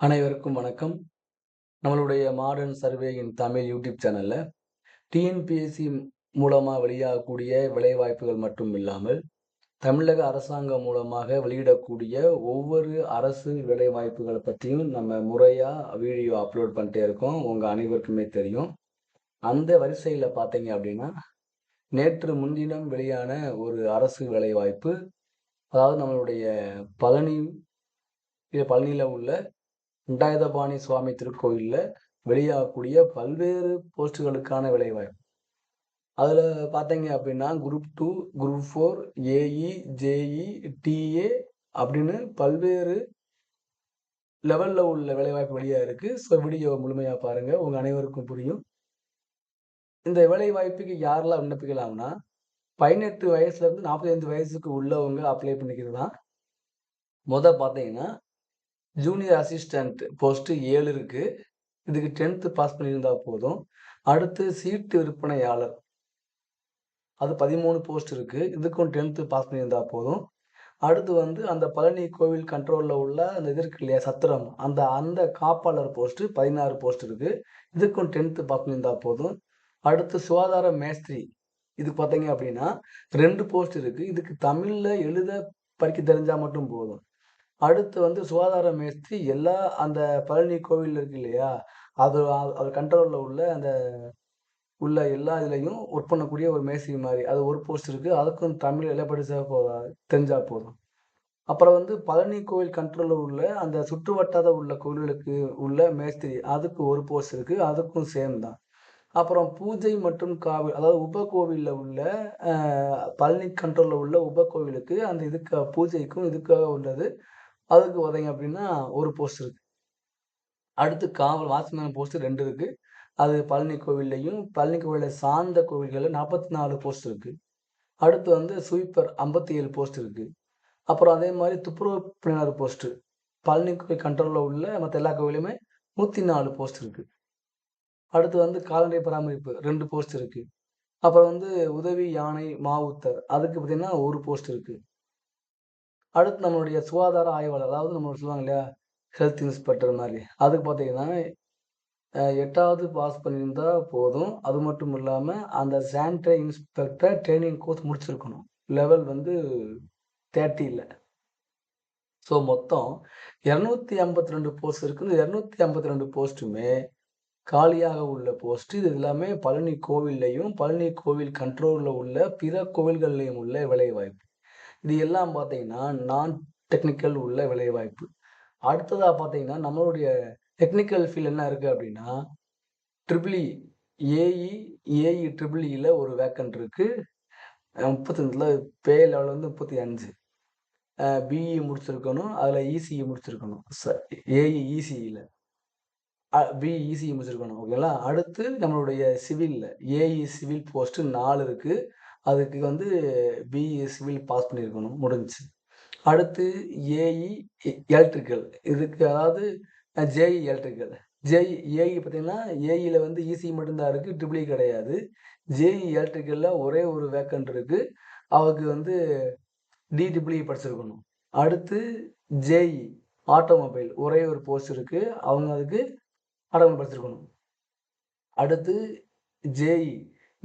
அனைவருக்கும் வணக்கம். நம்மளுடைய மாடர்ன் சர்வேயின் தமிழ் யூடியூப் சேனலில் டிஎன்பிஎஸ்சி மூலமாக வெளியாகக்கூடிய வேலைவாய்ப்புகள் மட்டும் இல்லாமல் தமிழக அரசாங்கம் மூலமாக வெளியிடக்கூடிய ஒவ்வொரு அரசு வேலைவாய்ப்புகளை பற்றியும் நம்ம முறையாக வீடியோ அப்லோட் பண்ணிட்டே இருக்கோம். உங்கள் அனைவருக்குமே தெரியும். அந்த வரிசையில் பார்த்தீங்க அப்படின்னா நேற்று முன்தினம் வெளியான ஒரு அரசு வேலைவாய்ப்பு அதாவது நம்மளுடைய பழனி பழனியில் உள்ள குண்டாயுதபாணி சுவாமி திருக்கோயிலில் வெளியாகக்கூடிய பல்வேறு போஸ்ட்டுகளுக்கான வேலைவாய்ப்பு. அதில் பார்த்தீங்க அப்படின்னா group two group four AE JE TA அப்படின்னு பல்வேறு லெவலில் உள்ள வேலைவாய்ப்பு வெளியாக இருக்குது ஸோ வீடியோ முழுமையாக பாருங்கள் உங்கள் அனைவருக்கும் புரியும். இந்த வேலைவாய்ப்புக்கு யாரெல்லாம் விண்ணப்பிக்கலாம்னா பதினெட்டு வயசுலேருந்து நாற்பத்தைந்து வயசுக்கு உள்ளவங்க அப்ளை பண்ணிக்கிறது தான் மொதல் பார்த்தீங்கன்னா ஜூனியர் அசிஸ்டண்ட் போஸ்ட்டு ஏழு இருக்குது இதுக்கு டென்த்து பாஸ் பண்ணியிருந்தால் போதும். அடுத்து சீட்டு விற்பனையாளர். அது பதிமூணு போஸ்ட் இருக்குது இதுக்கும் டென்த்து பாஸ் பண்ணியிருந்தால் போதும். அடுத்து வந்து அந்த பழனி கோவில் கண்ட்ரோலில் உள்ள அந்த இது இருக்கு இல்லையா சத்திரம். அந்த அந்த காப்பாளர் போஸ்ட்டு பதினாறு போஸ்ட் இருக்குது இதுக்கும் டென்த்து பாஸ் பண்ணியிருந்தால் போதும். அடுத்து சுகாதார மேஸ்திரி. இது பார்த்தீங்க அப்படின்னா ரெண்டு போஸ்ட் இருக்குது இதுக்கு தமிழில் எழுத படிக்க தெரிஞ்சால் மட்டும் போதும். அடுத்து வந்து சுகாதார மேஸ்திரி எல்லா அந்த பழனி கோவில் இருக்கு இல்லையா? அது அது கண்ட்ரோலில் உள்ள அந்த உள்ள எல்லா இதுலையும் ஒர்க் பண்ணக்கூடிய ஒரு மேஸ்திரி மாதிரி. அது ஒரு போஸ்ட் இருக்குது அதுக்கும் தமிழ் எல்லாம் படித்தா போதா தெரிஞ்சால் போதும். அப்புறம் வந்து பழனி கோவில் கண்ட்ரோலில் உள்ள அந்த சுற்று வட்டாத உள்ள கோவில்களுக்கு உள்ள மேஸ்திரி அதுக்கு ஒரு போஸ்ட் இருக்குது அதுக்கும் சேம் தான். அப்புறம் பூஜை மற்றும் காவில் அதாவது உப கோவிலில் உள்ள பழனி கண்ட்ரோலில் உள்ள உப கோவிலுக்கு அந்த இதுக்கு பூஜைக்கும் இதுக்காக உள்ளது. அதுக்கு பார்த்தீங்க அப்படின்னா ஒரு போஸ்ட் இருக்குது அடுத்து காவல் வாட்ச்மேன் போஸ்ட் ரெண்டு இருக்குது அது பழனி கோவில்லையும் பழனி கோவிலை சார்ந்த கோவில்களில் நாற்பத்தி நாலு போஸ்ட் இருக்குது அடுத்து வந்து ஸ்வீப்பர் ஐம்பத்தி ஏழு போஸ்ட் இருக்குது அப்புறம் அதே மாதிரி துப்புரவு பணியாளர் போஸ்ட்டு பழனி கோவில் கண்ட்ரோலில் உள்ள மற்ற எல்லா கோவிலுமே நூற்றி நாலு போஸ்ட் இருக்குது அடுத்து வந்து கால்நடை பராமரிப்பு ரெண்டு போஸ்ட் இருக்குது அப்புறம் வந்து உதவி யானை மாவுத்தர் அதுக்கு பார்த்திங்கன்னா ஒரு போஸ்ட் இருக்குது அடுத்து நம்மளுடைய சுகாதார ஆய்வாளர் அதாவது நம்ம சொல்லுவாங்க இல்லையா ஹெல்த் இன்ஸ்பெக்டர் மாதிரி. அதுக்கு பார்த்தீங்கன்னா எட்டாவது பாஸ் பண்ணியிருந்தா போதும். அது மட்டும் இல்லாமல் அந்த சானிடரி இன்ஸ்பெக்டர் ட்ரைனிங் கோர்ஸ் முடிச்சிருக்கணும். லெவல் வந்து தேர்ட்டியில் ஸோ மொத்தம் இரநூத்தி ஐம்பத்தி ரெண்டு போஸ்ட் இருக்குது இரநூத்தி ஐம்பத்தி ரெண்டு போஸ்ட்டுமே காலியாக உள்ள போஸ்ட் இது எல்லாமே பழனி கோவில்லையும் பழனி கோவில் கண்ட்ரோலில் உள்ள பிற கோவில்கள்லையும் உள்ள வேலைவாய்ப்பு. இது எல்லாம் பார்த்தீங்கன்னா நான் டெக்னிக்கல் உள்ள வேலைவாய்ப்பு. அடுத்ததாக பார்த்தீங்கன்னா நம்மளுடைய டெக்னிக்கல் ஃபீல்ட் என்ன இருக்குது அப்படின்னா ட்ரிபிளி ஏஇ ஏஇ ட்ரிபிளியில் ஒரு வேக்கன்ட் இருக்குது முப்பத்தஞ்சில் பே லெவல் வந்து முப்பத்தி அஞ்சு. பிஇ முடிச்சிருக்கணும் அதில் இசிஇ முடிச்சிருக்கணும். ஏஇ இசிஇயில் பிஇ இசிஇ முடிச்சிருக்கணும் ஓகேங்களா அடுத்து நம்மளுடைய சிவிலில் ஏஇ சிவில் போஸ்ட்டு நாலு இருக்குது அதுக்கு வந்து பிஇ சிவில் பாஸ் பண்ணியிருக்கணும். முடிஞ்சு அடுத்து ஏஇ எலக்ட்ரிக்கல் இதுக்கு அதாவது ஜேஇ எலக்ட்ரிக்கல் ஜேஇ ஏஇ பார்த்தீங்கன்னா ஏஇயில் வந்து இசி மட்டும்தான் இருக்குது ட்ரிபிளி கிடையாது. ஜேஇ எலக்ட்ரிக்கலில் ஒரே ஒரு வேக்கண்ட் இருக்குது அவருக்கு வந்து டி ட்ரிபிளி படிச்சிருக்கணும். அடுத்து ஜேஇ ஆட்டோமொபைல் ஒரே ஒரு போஸ்ட் இருக்குது அவங்க அதுக்கு ஆட்டோமொபைல் படிச்சிருக்கணும். அடுத்து ஜேஇ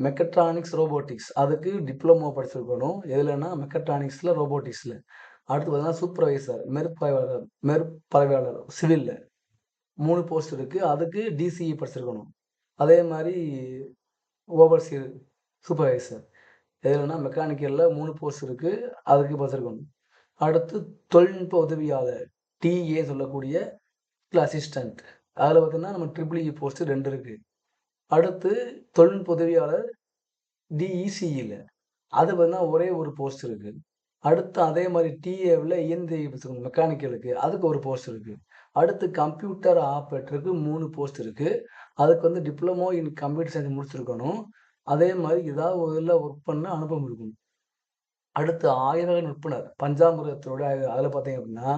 மெக்கட்ரானிக்ஸ் ரோபோட்டிக்ஸ் அதுக்கு டிப்ளமோ படிச்சிருக்கணும். எதுலன்னா மெக்கட்ரானிக்ஸில் ரோபோட்டிக்ஸில் அடுத்து பார்த்தீங்கன்னா சூப்பர்வைசர் மேற்பார்வையாளர் மேற்பார்வையாளர் சிவிலில் மூணு போஸ்ட் இருக்குது அதுக்கு டிசிஇ படிச்சிருக்கணும். அதே மாதிரி ஓவர்சீர் சூப்பர்வைசர் எதுலன்னா மெக்கானிக்கலில் மூணு போஸ்ட் இருக்குது அதுக்கு படிச்சிருக்கணும். அடுத்து தொழில்நுட்ப உதவியாளர் டிஏ சொல்லக்கூடிய அசிஸ்டண்ட் அதில் பார்த்தீங்கன்னா நம்ம ட்ரிபிள் இ போஸ்ட்டு ரெண்டு இருக்குது அடுத்து தொழில்நுட்ப உதவியாளர் டிஇசிஇயில் அது பார்த்தீங்கன்னா ஒரே ஒரு போஸ்ட் இருக்குது அடுத்து அதே மாதிரி டிஏவில் இயந்திர மெக்கானிக்கலுக்கு அதுக்கு ஒரு போஸ்ட் இருக்குது அடுத்து கம்ப்யூட்டர் ஆப்ரேட்டருக்கு மூணு போஸ்ட் இருக்குது அதுக்கு வந்து டிப்ளமோ இன் கம்ப்யூட்டர் சயின்ஸ் முடிச்சிருக்கணும். அதே மாதிரி ஏதாவது ஒரு இதில் ஒர்க் பண்ண அனுபவம் இருக்கணும். அடுத்து ஆயிரக நுட்பனர் பஞ்சாமிரத்தோட அதில் பார்த்தீங்க அப்படின்னா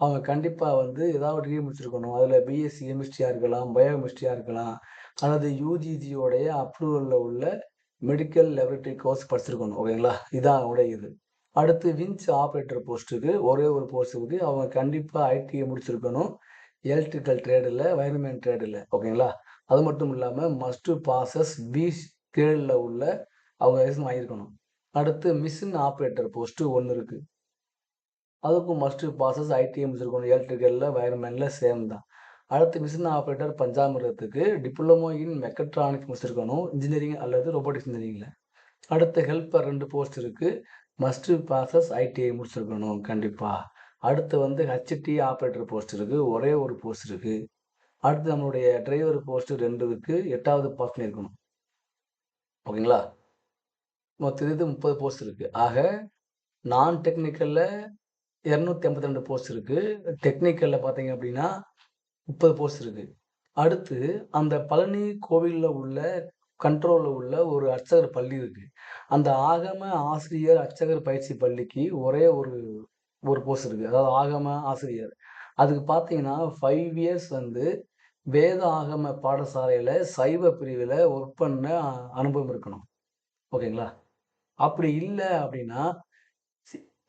அவங்க கண்டிப்பாக வந்து ஏதாவது டிகிரி முடிச்சிருக்கணும். அதில் பிஎஸ்சி கெமிஸ்ட்ரியாக இருக்கலாம் பயோகெமிஸ்ட்ரியாக இருக்கலாம். அல்லது யூஜிஜியோடைய அப்ரூவலில் உள்ள மெடிக்கல் லெபரட்டரி கோர்ஸ் படிச்சிருக்கணும் ஓகேங்களா இதான் அவங்களுடைய இது அடுத்து விஞ்ச் ஆப்ரேட்டர் போஸ்ட்டுக்கு ஒரே ஒரு போஸ்ட் இருக்குது அவங்க கண்டிப்பாக ஐடிஐ முடிச்சிருக்கணும் எலக்ட்ரிக்கல் ட்ரேடில் வைரமேன் வயர்மேன் ஓகேங்களா? அது மட்டும் இல்லாமல் மஸ்ட் பாசஸ் பி கிரேட்ல உள்ள அவங்க லைசன்ஸ் வாங்கியிருக்கணும். அடுத்து மிஷின் ஆப்ரேட்டர் போஸ்ட்டு ஒன்று இருக்குது அதுக்கும் மஸ்ட் பாசஸ் ஐடிஐ முடிச்சிருக்கணும். எலக்ட்ரிக்கலில் வயர்மேன்ல சேம் தான். அடுத்து மிஷின் ஆப்ரேட்டர் பஞ்சாமிர்தத்துக்கு டிப்ளமோ இன் மெக்கட்ரானிக்ஸ் முடிச்சிருக்கணும். இன்ஜினியரிங் அல்லது ரோபோட்டிக்ஸ் இன்ஜினியரிங்கில் அடுத்து ஹெல்ப்பர் ரெண்டு போஸ்ட் இருக்குது மஸ்ட் பாசஸ் ஐடிஐ முடிச்சிருக்கணும். கண்டிப்பாக அடுத்து வந்து ஹெச்டி ஆப்ரேட்டர் போஸ்ட் இருக்குது ஒரே ஒரு போஸ்ட் இருக்குது அடுத்து நம்மளுடைய டிரைவர் போஸ்ட்டு ரெண்டு இருக்குது எட்டாவது பாஸ் பண்ணியிருக்கணும். ஓகேங்களா? மொத்தம் இது 30 போஸ்ட் இருக்குது ஆக நான் டெக்னிக்கலில் இரநூத்தி ஐம்பத்தி ரெண்டு போஸ்ட் இருக்குது டெக்னிக்கலில் பார்த்தீங்க அப்படின்னா 30 போஸ்ட் இருக்குது அடுத்து அந்த பழனி கோவிலில் உள்ள கண்ட்ரோலில் உள்ள ஒரு அர்ச்சகர் பள்ளி இருக்குது அந்த ஆகம ஆசிரியர் அர்ச்சகர் பயிற்சி பள்ளிக்கு ஒரே ஒரு ஒரு போஸ்ட் இருக்குது அதாவது ஆகம ஆசிரியர். அதுக்கு பார்த்தீங்கன்னா ஃபைவ் இயர்ஸ் வந்து வேத ஆகம பாடசாலையில் சைவ பிரிவில் ஒர்க் பண்ண அனுபவம் இருக்கணும். ஓகேங்களா? அப்படி இல்லை அப்படின்னா,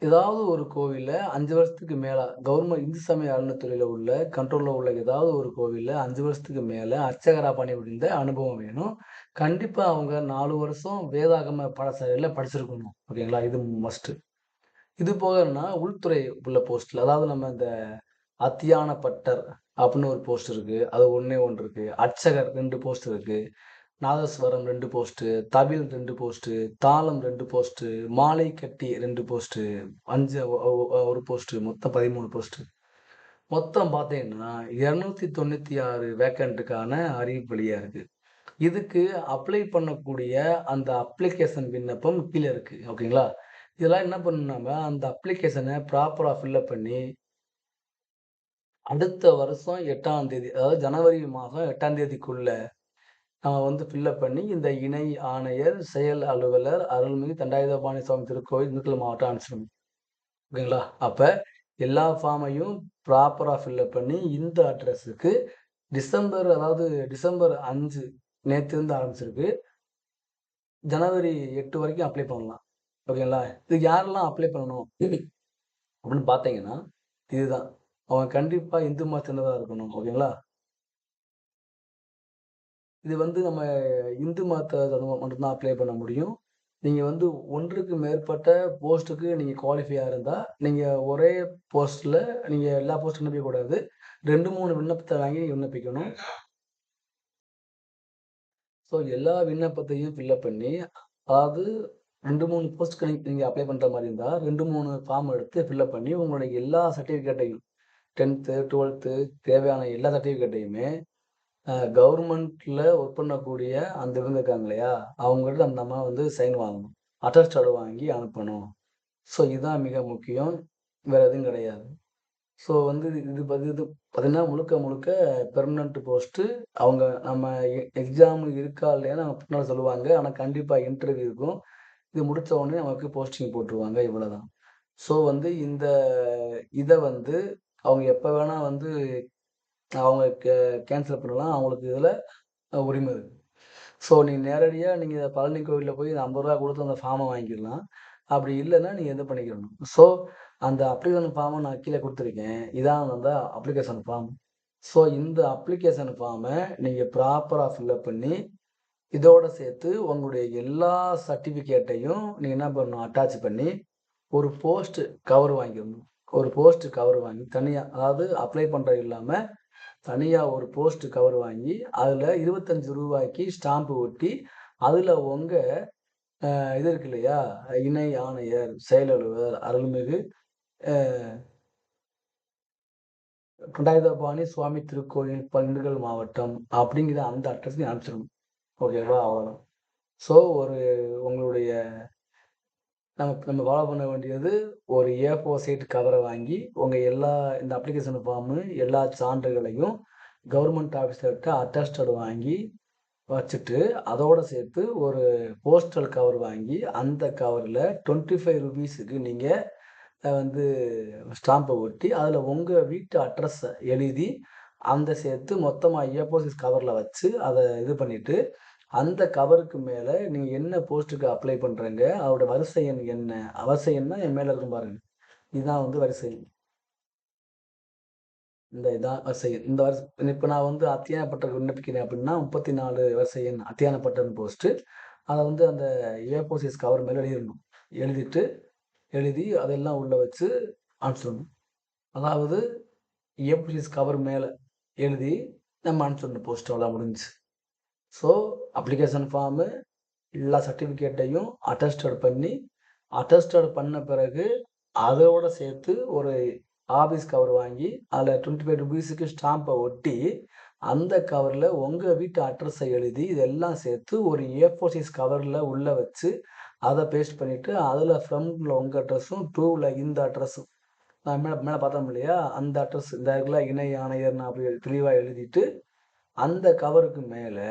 ஏதாவது ஒரு கோவிலில் அஞ்சு வருஷத்துக்கு மேலே கவர்மெண்ட் இந்து சமய அறநிலையத்துறையில் உள்ள கண்ட்ரோலில் உள்ள ஏதாவது ஒரு கோவிலில் அஞ்சு வருஷத்துக்கு மேல பண்ணி பணிபுரிந்த அனுபவம் வேணும். கண்டிப்பாக அவங்க நாலு வருஷம் வேதாகம பாடசாலையில படிச்சிருக்கணும். ஓகேங்களா? இது மஸ்ட்டு இது போகன்னா உள்துறை உள்ள போஸ்ட்டில் அதாவது நம்ம இந்த அத்தியான பட்டர் அப்படின்னு ஒரு போஸ்ட் இருக்குது அது ஒன்றே ஒன்று இருக்குது அர்ச்சகர் ரெண்டு போஸ்ட் இருக்குது நாதஸ்வரம் ரெண்டு போஸ்ட்டு தவில் ரெண்டு போஸ்ட்டு தாளம் ரெண்டு போஸ்ட்டு மாலை கட்டி ரெண்டு போஸ்ட்டு அஞ்சு ஒரு போஸ்ட்டு மொத்தம் பதிமூணு போஸ்ட்டு மொத்தம் பார்த்தீங்கன்னா 296 வேக்கன்ட்க்கான அறிவிப்பு வழியாக இருக்குது இதுக்கு அப்ளை பண்ணக்கூடிய அந்த அப்ளிகேஷன் விண்ணப்பம் கீழே இருக்குது ஓகேங்களா? இதெல்லாம் என்ன பண்ணணும்னா அந்த அப்ளிகேஷனை ப்ராப்பராக ஃபில்லப் பண்ணி அடுத்த வருஷம் எட்டாம் தேதி அதாவது ஜனவரி மாதம் எட்டாம் தேதிக்குள்ளே வந்து ஃபில்லப் பண்ணி இந்த இணை ஆணையர், செயல் அலுவலர், அருள்மிகு தண்டாயுதபாணி சுவாமி திருக்கோவில், திண்டுக்கல் மாவட்டம் அனுப்பிச்சிடணும். ஓகேங்களா? அப்போ எல்லா ஃபார்மையும் ப்ராப்பராக ஃபில்லப் பண்ணி இந்த அட்ரஸுக்கு டிசம்பர் அதாவது டிசம்பர் 5 நேத்திலிருந்து ஆரம்பிச்சிருக்கு. ஜனவரி எட்டு வரைக்கும் அப்ளை பண்ணலாம். ஓகேங்களா? இது யாரெல்லாம் அப்ளை பண்ணணும்? அப்படின்னு பார்த்தீங்கன்னா, இதுதான். அவன் கண்டிப்பாக இந்து மதத்தினதாக இருக்கணும். ஓகேங்களா? இது வந்து நம்ம இந்து மத சேர்ந்தவங்க மட்டும்தான் அப்ளை பண்ண முடியும். நீங்கள் வந்து ஒன்றுக்கு மேற்பட்ட போஸ்ட்டுக்கு நீங்கள் குவாலிஃபையா இருந்தால் நீங்கள் ஒரே போஸ்ட்டில் நீங்கள் எல்லா போஸ்ட்டும் விண்ணப்பிக்கக்கூடாது. ரெண்டு மூணு விண்ணப்பத்தை வாங்கி விண்ணப்பிக்கணும். ஸோ எல்லா விண்ணப்பத்தையும் ஃபில்லப் பண்ணி, அதாவது ரெண்டு மூணு போஸ்ட்டுக்கு நீங்கள் நீங்கள் அப்ளை பண்ணுற மாதிரி இருந்தால் ரெண்டு மூணு ஃபார்ம் எடுத்து ஃபில்லப் பண்ணி உங்களுடைய எல்லா சர்டிஃபிகேட்டையும் 10த், 12த் தேவையான எல்லா சர்டிஃபிகேட்டையுமே கவர்மெண்ட்ல ஒர்க் பண்ணக்கூடிய அந்த இவங்க இருக்காங்க இல்லையா? அவங்ககிட்ட அம்மா வந்து சைன் வாங்கணும். அட்டஸ்டட் வாங்கி அனுப்பணும். ஸோ இதுதான் மிக முக்கியம். வேற எதுவும் கிடையாது. ஸோ வந்து இது இது பார்த்தீங்கன்னா, முழுக்க முழுக்க பெர்மனண்ட் போஸ்ட்டு. அவங்க நம்ம எ எக்ஸாம் இருக்கா இல்லையான்னு அவங்க சொல்லுவாங்க. ஆனால் கண்டிப்பாக இன்டர்வியூ இருக்கும். இது முடித்த உடனே நமக்கு போஸ்டிங் போட்டுருவாங்க. இவ்வளோதான். ஸோ வந்து இந்த இதை வந்து அவங்க எப்போ வேணால் வந்து அவங்க கே கேன்சல் பண்ணலாம். அவங்களுக்கு இதில் உரிமை இருக்குது ஸோ நீங்கள் நேரடியாக நீங்கள் பழனி கோவிலில் போய் ஐம்பது ரூபா கொடுத்து அந்த ஃபார்மை வாங்கிக்கலாம். அப்படி இல்லைன்னா நீங்கள் இது பண்ணிக்கிறணும். ஸோ அந்த அப்ளிகேஷன் ஃபார்மை நான் கீழே கொடுத்துருக்கேன் இதான் அந்த அப்ளிகேஷன் ஃபார்ம். ஸோ இந்த அப்ளிகேஷன் ஃபார்மை நீங்கள் ப்ராப்பராக ஃபில்லப் பண்ணி, இதோடு சேர்த்து உங்களுடைய எல்லா சர்டிஃபிகேட்டையும் நீங்கள் என்ன பண்ணணும்? அட்டாச் பண்ணி, ஒரு போஸ்ட் கவர் வாங்கிடணும் ஒரு போஸ்ட் கவர் வாங்கி தனியாக அதாவது அப்ளை பண்ணுறது இல்லாமல் தனியாக ஒரு போஸ்ட் கவர் வாங்கி, அதில் இருபத்தஞ்சி ரூபாய்க்கு ஸ்டாம்பு ஒட்டி, அதில் உங்கள் இது இருக்கு இல்லையா? இணை ஆணையர், செயலலுவர் அருள்மிகு அ சுவாமி திருக்கோயில், பண்டுகள் மாவட்டம் அப்படிங்கிற அந்த அட்ரஸ்க்கு அனுப்பிச்சிடும் அனுப்பிச்சிடணும். ஓகேவா? அவ்வளோதான். ஸோ ஒரு உங்களுடைய நம்ம நம்ம ஃபாலோ பண்ண வேண்டியது ஒரு ஏ4 சீட் கவரை வாங்கி, உங்கள் எல்லா இந்த அப்ளிகேஷன் ஃபார்மு, எல்லா சான்றுகளையும் கவர்மெண்ட் ஆஃபீஸர்கிட்ட அட்டஸ்டட் வாங்கி வச்சுட்டு, அதோடு சேர்த்து ஒரு போஸ்டல் கவர் வாங்கி, அந்த கவரில் டுவெண்ட்டி ஃபைவ் ருபீஸுக்கு நீங்கள் வந்து ஸ்டாம்பை ஒட்டி, அதில் உங்கள் வீட்டு அட்ரஸை எழுதி, அந்த சேர்த்து மொத்தமாக ஏ4 கவரில் வச்சு, அதை இது பண்ணிவிட்டு அந்த கவருக்கு மேலே நீங்கள் என்ன போஸ்ட்டுக்கு அப்ளை பண்ணுறீங்க அவரோட வரிசை எண் என்ன? வரிசை எண்னா என் மேலே இருக்கும் பாருங்க. இதுதான் வந்து வரிசை இந்த இதான் வரிசை இந்த வரிசை இப்போ நான் வந்து அத்தியான விண்ணப்பிக்கிறேன் அப்படின்னா முப்பத்தி நாலு வரிசை எண் அத்தியான போஸ்ட்டு. அதை வந்து அந்த ஏபோசிஸ் கவர் மேலே எழுதிடணும். எழுதிட்டு எழுதி அதெல்லாம் உள்ளே வச்சு அனுப்பிச்சிடணும் அதாவது ஏபோசிஸ் கவர் மேலே எழுதி நம்ம அனுப்பிச்சிடணும் போஸ்ட் அவ்வளோ முடிஞ்சு ஸோ அப்ளிகேஷன் ஃபார்மு எல்லா சர்டிஃபிகேட்டையும் அட்டஸ்டட் பண்ணி அட்டஸ்டட் பண்ண பிறகு அதோட சேர்த்து ஒரு ஆஃபீஸ் கவர் வாங்கி அதில் டுவெண்ட்டி ஃபைவ் ருபீஸுக்கு ஸ்டாம்பை ஒட்டி அந்த கவரில் உங்கள் வீட்டு அட்ரஸை எழுதி இதெல்லாம் சேர்த்து ஒரு ஏ ஃபோர் சைஸ் கவரில் உள்ளே வச்சு அதை பேஸ்ட் பண்ணிவிட்டு அதில் ஃப்ரண்டில் உங்கள் அட்ரஸும் டூவில் இந்த அட்ரஸும் நான் மேலே மேலே பார்த்தோம் இல்லையா? அந்த அட்ரஸ் இந்த இருக்குல்ல இணை ஆணையர்னு அப்படி தெளிவாக எழுதிட்டு அந்த கவருக்கு மேலே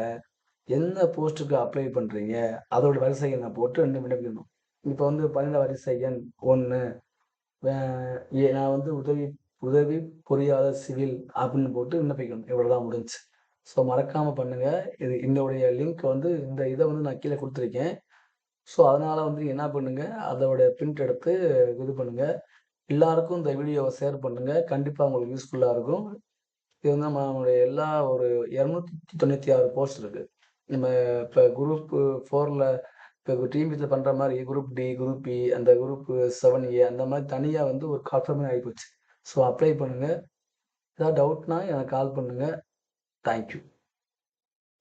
என்ன போஸ்ட்டுக்கு அப்ளை பண்ணுறீங்க அதோட வரிசை எண்ணை போட்டு ரெண்டு விண்ணப்பிக்கணும். இப்போ வந்து பன்னெண்டு வரிசை எண் ஒன்று நான் வந்து உதவி உதவி பொறியாளர் சிவில் அப்படின்னு போட்டு விண்ணப்பிக்கணும். இவ்வளோ தான் முடிஞ்சுச்சு ஸோ மறக்காமல் பண்ணுங்கள் இது இதோடைய லிங்க் வந்து இந்த இதை வந்து நான் கீழே கொடுத்துருக்கேன். ஸோ அதனால் வந்து என்ன பண்ணுங்கள் அதோடைய பிரிண்ட் எடுத்து இது பண்ணுங்கள் எல்லாருக்கும் இந்த வீடியோவை ஷேர் பண்ணுங்கள் கண்டிப்பாக உங்களுக்கு யூஸ்ஃபுல்லாக இருக்கும். இது வந்து நம்மளுடைய எல்லா ஒரு இரநூத்தி தொண்ணூற்றி ஆறு போஸ்ட் இருக்குது நம்ம இப்போ குரூப் ஃபோரில் இப்போ டிஎம்பிசியில் பண்ணுற மாதிரி குரூப் டி குரூப் இ அந்த குரூப் செவன் ஏ அந்த மாதிரி தனியாக வந்து ஒரு கால்ஃபர்மே ஆகிப்போச்சு ஸோ அப்ளை பண்ணுங்கள் ஏதாவது டவுட்னா எனக்கு கால் பண்ணுங்கள் தேங்க்யூ